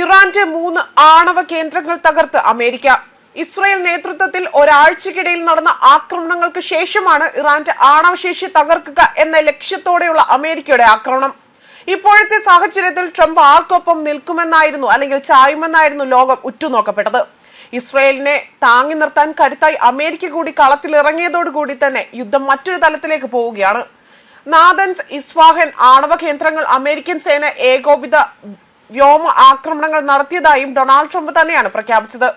ഇറാന്റെ മൂന്ന് ആണവ കേന്ദ്രങ്ങൾ തകർത്ത് അമേരിക്ക. ഇസ്രായേൽ നേതൃത്വത്തിൽ ഒരാഴ്ചക്കിടയിൽ നടന്ന ആക്രമണങ്ങൾക്ക് ശേഷമാണ് ഇറാന്റെ ആണവശേഷി തകർക്കുക എന്ന ലക്ഷ്യത്തോടെയുള്ള അമേരിക്കയുടെ ആക്രമണം. ഇപ്പോഴത്തെ സാഹചര്യത്തിൽ ട്രംപ് ആർക്കൊപ്പം നിൽക്കുമെന്നായിരുന്നു അല്ലെങ്കിൽ ചായുമെന്നായിരുന്നു ലോകം ഉറ്റുനോക്കപ്പെട്ടത്. ഇസ്രയേലിനെ താങ്ങി നിർത്താൻ കരുത്തായി അമേരിക്ക കൂടി കളത്തിലിറങ്ങിയതോടുകൂടി തന്നെ യുദ്ധം മറ്റൊരു തലത്തിലേക്ക് പോവുകയാണ്. നാദൻസ് ഇസ്വാഹൻ ആണവ കേന്ദ്രങ്ങൾ അമേരിക്കൻ സേന ഏകോപിത വ്യോമ ആക്രമണങ്ങൾ നടത്തിയതായും ഡൊണാൾഡ് ട്രംപ് തന്നെയാണ് പ്രഖ്യാപിച്ചത്.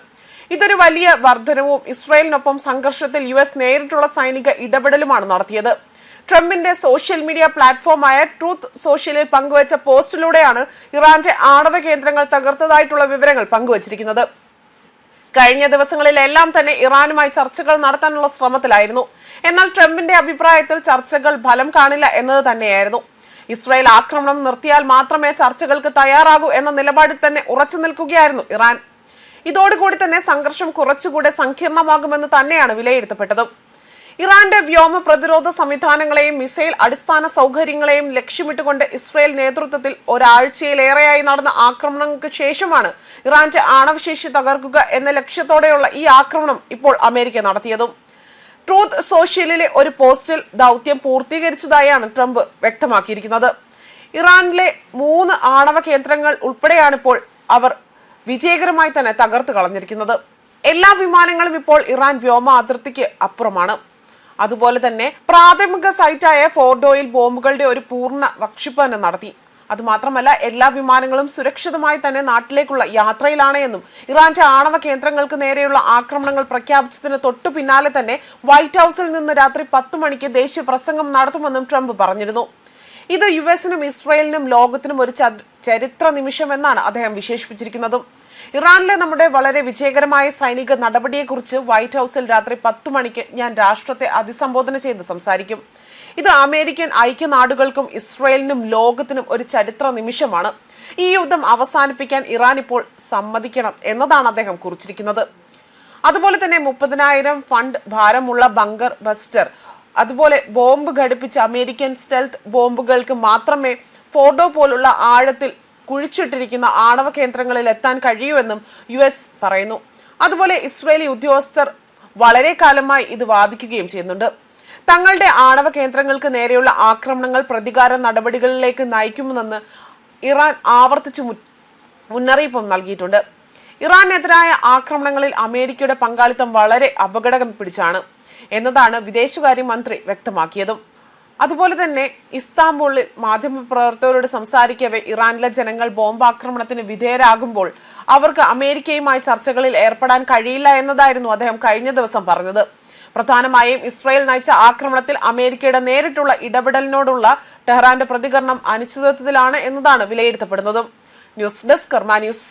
ഇതൊരു വലിയ വർധനവും ഇസ്രായേലിനൊപ്പം സംഘർഷത്തിൽ യു എസ് നേരിട്ടുള്ള സൈനിക ഇടപെടലുമാണ് നടത്തിയത്. ട്രംപിന്റെ സോഷ്യൽ മീഡിയ പ്ലാറ്റ്ഫോമായ ട്രൂത്ത് സോഷ്യലിൽ പങ്കുവച്ച പോസ്റ്റിലൂടെയാണ് ഇറാന്റെ ആണവ കേന്ദ്രങ്ങൾ തകർത്തതായിട്ടുള്ള വിവരങ്ങൾ പങ്കുവച്ചിരിക്കുന്നത്. കഴിഞ്ഞ ദിവസങ്ങളിലെല്ലാം തന്നെ ഇറാനുമായി ചർച്ചകൾ നടത്താനുള്ള ശ്രമത്തിലായിരുന്നു. എന്നാൽ ട്രംപിന്റെ അഭിപ്രായത്തിൽ ചർച്ചകൾ ഫലം കാണില്ല എന്നത് തന്നെയായിരുന്നു. ഇസ്രായേൽ ആക്രമണം നിർത്തിയാൽ മാത്രമേ ചർച്ചകൾക്ക് തയ്യാറാകൂ എന്ന നിലപാടിൽ തന്നെ ഉറച്ചു നിൽക്കുകയായിരുന്നു ഇറാൻ. ഇതോടുകൂടി തന്നെ സംഘർഷം കുറച്ചുകൂടെ സങ്കീർണമാകുമെന്ന് തന്നെയാണ് വിലയിരുത്തപ്പെട്ടത്. ഇറാന്റെ വ്യോമ പ്രതിരോധ സംവിധാനങ്ങളെയും മിസൈൽ അടിസ്ഥാന സൗകര്യങ്ങളെയും ലക്ഷ്യമിട്ടുകൊണ്ട് ഇസ്രായേൽ നേതൃത്വത്തിൽ ഒരാഴ്ചയിലേറെയായി നടന്ന ആക്രമണങ്ങൾക്ക് ശേഷമാണ് ഇറാന്റെ ആണവശേഷി തകർക്കുക എന്ന ലക്ഷ്യത്തോടെയുള്ള ഈ ആക്രമണം ഇപ്പോൾ അമേരിക്ക നടത്തിയതും. ട്രൂത്ത് സോഷ്യലിലെ ഒരു പോസ്റ്റിൽ ദൗത്യം പൂർത്തീകരിച്ചതായാണ് ട്രംപ് വ്യക്തമാക്കിയിരിക്കുന്നത്. ഇറാനിലെ മൂന്ന് ആണവ കേന്ദ്രങ്ങൾ ഉൾപ്പെടെയാണ് ഇപ്പോൾ അവർ വിജയകരമായി തന്നെ തകർത്ത് കളഞ്ഞിരിക്കുന്നത്. എല്ലാ വിമാനങ്ങളും ഇപ്പോൾ ഇറാൻ വ്യോമ അതിർത്തിക്ക് അപ്പുറമാണ്. അതുപോലെ തന്നെ പ്രാഥമിക സൈറ്റായ ഫോർഡോയിൽ ബോംബുകളുടെ ഒരു പൂർണ വക്ഷിപ്പനം നടത്തി. അതുമാത്രമല്ല എല്ലാ വിമാനങ്ങളും സുരക്ഷിതമായി തന്നെ നാട്ടിലേക്കുള്ള യാത്രയിലാണ് എന്നും ഇറാന്റെ ആണവ കേന്ദ്രങ്ങൾക്ക് നേരെയുള്ള ആക്രമണങ്ങൾ പ്രഖ്യാപിച്ചതിന് തൊട്ടു പിന്നാലെ തന്നെ വൈറ്റ് ഹൌസിൽ നിന്ന് രാത്രി പത്ത് മണിക്ക് ദേശീയ പ്രസംഗം നടത്തുമെന്നും ട്രംപ് പറഞ്ഞിരുന്നു. ഇത് യു എസിനും ഇസ്രയേലിനും ലോകത്തിനും ഒരു ചരിത്ര നിമിഷമെന്നാണ് അദ്ദേഹം വിശേഷിപ്പിച്ചിരിക്കുന്നതും. ഇറാനിലെ നമ്മുടെ വളരെ വിജയകരമായ സൈനിക നടപടിയെക്കുറിച്ച് വൈറ്റ് ഹൗസിൽ രാത്രി പത്ത് മണിക്ക് ഞാൻ രാഷ്ട്രത്തെ അഭിസംബോധന ചെയ്ത് സംസാരിക്കും. ഇത് അമേരിക്കൻ ഐക്യനാടുകൾക്കും ഇസ്രയേലിനും ലോകത്തിനും ഒരു ചരിത്ര നിമിഷമാണ്. ഈ യുദ്ധം അവസാനിപ്പിക്കാൻ ഇറാൻ ഇപ്പോൾ സമ്മതിക്കണം എന്നതാണ് അദ്ദേഹം കുറിച്ചിരിക്കുന്നത്. അതുപോലെ തന്നെ മുപ്പതിനായിരം ഫണ്ട് ഭാരമുള്ള ബങ്കർ ബസ്റ്റർ അതുപോലെ ബോംബ് ഘടിപ്പിച്ച അമേരിക്കൻ സ്റ്റെൽത്ത് ബോംബുകൾക്ക് മാത്രമേ ഫോട്ടോ പോലുള്ള ആഴത്തിൽ കുഴിച്ചിട്ടിരിക്കുന്ന ആണവ കേന്ദ്രങ്ങളിൽ എത്താൻ കഴിയുമെന്നും യു എസ് പറയുന്നു. അതുപോലെ ഇസ്രയേലി ഉദ്യോഗസ്ഥർ വളരെ കാലമായി ഇത് വാദിക്കുകയും ചെയ്യുന്നുണ്ട്. തങ്ങളുടെ ആണവ കേന്ദ്രങ്ങൾക്ക് നേരെയുള്ള ആക്രമണങ്ങൾ പ്രതികാര നടപടികളിലേക്ക് നയിക്കുമെന്ന് ഇറാൻ ആവർത്തിച്ചു മുന്നറിയിപ്പും നൽകിയിട്ടുണ്ട്. ഇറാനെതിരായ ആക്രമണങ്ങളിൽ അമേരിക്കയുടെ പങ്കാളിത്തം വളരെ അപകടം പിടിച്ചാണ് എന്നതാണ് വിദേശകാര്യമന്ത്രി വ്യക്തമാക്കിയതും. അതുപോലെ തന്നെ ഇസ്താംബൂളിൽ മാധ്യമപ്രവർത്തകരോട് സംസാരിക്കവേ ഇറാനിലെ ജനങ്ങൾ ബോംബാക്രമണത്തിന് വിധേയരാകുമ്പോൾ അവർക്ക് അമേരിക്കയുമായി ചർച്ചകളിൽ ഏർപ്പെടാൻ കഴിയില്ല എന്നതായിരുന്നു അദ്ദേഹം കഴിഞ്ഞ ദിവസം പറഞ്ഞത്. പ്രധാനമായും ഇസ്രായേൽ നയിച്ച ആക്രമണത്തിൽ അമേരിക്കയുടെ നേരിട്ടുള്ള ഇടപെടലിനോടുള്ള ടെഹ്റാന്റെ പ്രതികരണം അനിശ്ചിതത്വത്തിലാണ് എന്നതാണ് വിലയിരുത്തപ്പെടുന്നതും. News desk Karma news.